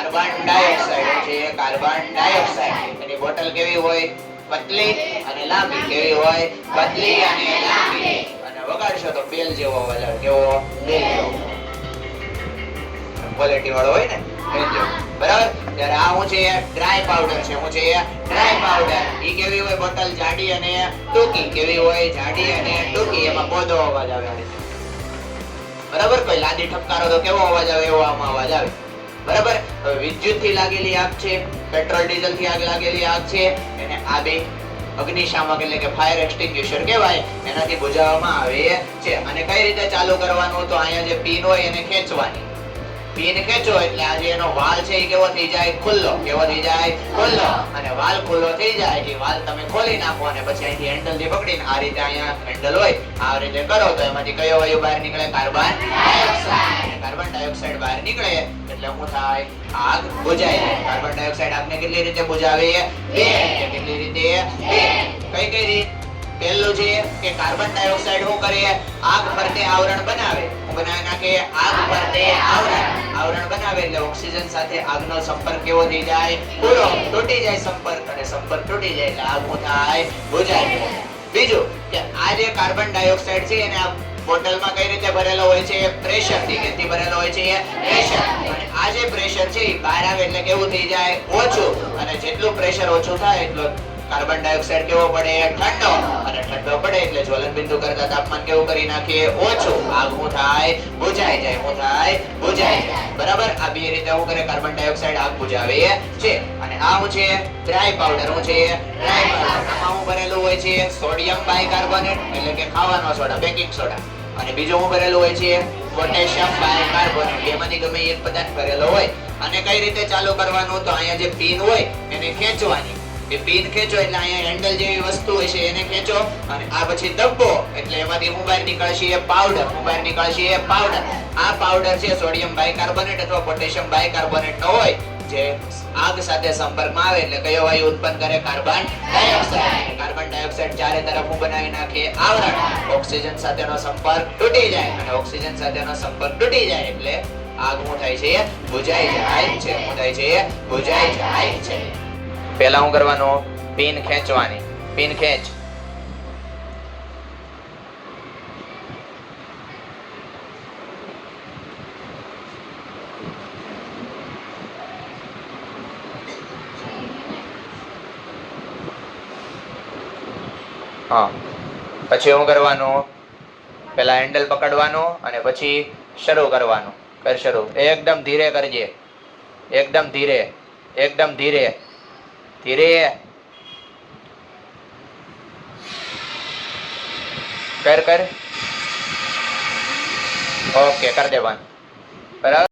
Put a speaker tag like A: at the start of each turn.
A: Carbon dioxide છે, carbon dioxide એની bottle કેવી હોય? પતલી અને લાંબી. કેવી હોય? પતલી અને લાંબી. અને વગાડશો તો બેલ જેવો અવાજ કેવો? બેલ જેવો. ક્વોલિટી વાળો હોય ને, બેલ જેવો. બરાબર? ત્યારે આ હું છે ડ્રાય પાવડર છે. હું છે ડ્રાય પાવડર ઈ કેવી હોય? બોટલ જાડી અને ટૂંકી. કેવી હોય? જાડી અને ટૂંકી. એમાં પોદો અવાજ આવે. બરાબર? કોઈ લાદી ઠપકારો તો કેવો અવાજ આવે? એવો આમાં અવાજ આવે. બરાબર? હવે વિદ્યુતથી લાગેલી આગ છે, પેટ્રોલ ડીઝલથી આગ લાગેલી આગ છે, એને આ બે અગ્નિશામક એટલે કે ફાયર એક્સટિંગ્યુશર કહેવાય, એનાથી બુઝાવવામાં આવે છે. અને કઈ રીતે ચાલુ કરવાનું? તો અહીંયા જે પિન હોય એને ખેંચવાની. પિન ખેંચો એટલે આજે એનો વાલ છે એ કેવો થઈ જાય? ખુલ્લો. કેવો થઈ જાય? ખુલ્લો. અને વાલ ખુલ્લો થઈ જાય, એ વાલ તમે ખોલી નાખો અને પછી અહીંથી હેન્ડલથી પકડીને આ રીતે અહીંયા હેન્ડલ હોય, આ રીતે કરો. તો એમાંથી કયો વાયુ બહાર નીકળે? Carbon dioxide. કાર્બન ડાયોક્સાઇડ બહાર નીકળે એટલે થાય, આગ બુજાય જાય કાર્બન ડાયોક્સાઇડ આગને કેટલી રીતે બુજાવે બે. કેટલી રીતે? કઈ કઈ રીત? પહેલું છે કે કાર્બન ડાયોક્સાઇડ શું કરે? આગ ફરતે આવરણ બનાવે. બનાવી નાખે, આગ ફરતે આવરણ. આવરણ બનાવે એટલે ઓક્સિજન સાથે આગનો સંપર્ક કેવો થઈ જાય? પૂરો. તૂટી જાય સંપર્ક અને સંપર્ક તૂટી જાય એટલે આગ શું થાય? બુજાય બીજું કે આ જે કાર્બન ડાયોક્સાઇડ છે એને આ બોટલમાં કઈ રીતે ભરેલો હોય છે? પ્રેશરથી કેથી ભરેલો હોય છે? પ્રેશર. જે પ્રેશર છે એ બહાર આવે એટલે કેવું થઈ જાય? ઓછું. અને જેટલું પ્રેશર ઓછું થાય, એટલું કાર્બન ડાયોક્સાઇડ કેવો પડે? ઠંડો. અને ઠંડો પડે એટલે જ્વલન બિંદુ કરતા તાપમાન કેવું કરી નાખીએ? ઓછું. આગ હું થાય બુજાઈ જાય, હું થાય બુજાઈ જાય. બરાબર? આ બે રીતે હું કરે? કાર્બન ડાયોક્સાઇડ આગ બુજાવે છે. અને આ હું છે? ડ્રાય પાવડર હું છે. ડ્રાય પાવડર આમાં ભરેલું હોય છે? સોડિયમ બાયકાર્બોનેટ એટલે કે ખાવાનો સોડા બેકિંગ સોડા અને બીજું હું ભરેલું હોય છે? પોટેશિયમ બાયકાર્બોનેટ બેમાંથી ગમે એક પદાર્થ ભરેલો હોય. અને કઈ રીતે ચાલુ કરવાનું? તો અહીંયા જે પિન હોય, એને ખેંચવાની. એ પિન ખેંચો એટલે અહીંયા હેન્ડલ જેવી વસ્તુ હોય છે, એને ખેંચો. અને આ પછી દબ્બો એટલે એમાંથી હું બહાર નીકળશે એ પાવડર હું બહાર નીકળશે એ પાવડર આ પાવડર છે સોડિયમ બાયકાર્બોનેટ અથવા પોટેશિયમ બાયકાર્બોનેટ નો હોય. જે આગ સાથે સંપર્કમાં આવે એટલે કયો વાયુ ઉત્પન્ન કરે? Carbon dioxide. કાર્બન ડાયોક્સાઇડ ચારે તરફ બનાવી નાખે આવરણ. ઓક્સિજન સાથેનો સંપર્ક તૂટી જાય. અને ઓક્સિજન સાથેનો સંપર્ક તૂટી જાય એટલે આગ શું થાય છે? બુજાઈ જાય છે. શું થાય છે? બુજાઈ જાય છે. પહેલા હું કરવાનું? પિન ખેંચવાની. પિન ખેંચ. હા. પછી શું કરવાનું? પેલા હેન્ડલ પકડવાનું અને પછી શરૂ કરવાનું. કર શરૂ. એકદમ ધીરે કરજે. એકદમ ધીરે. એકદમ ધીરે. ધીરે. કર કર. ઓકે, કર દેવાનું. બરાબર?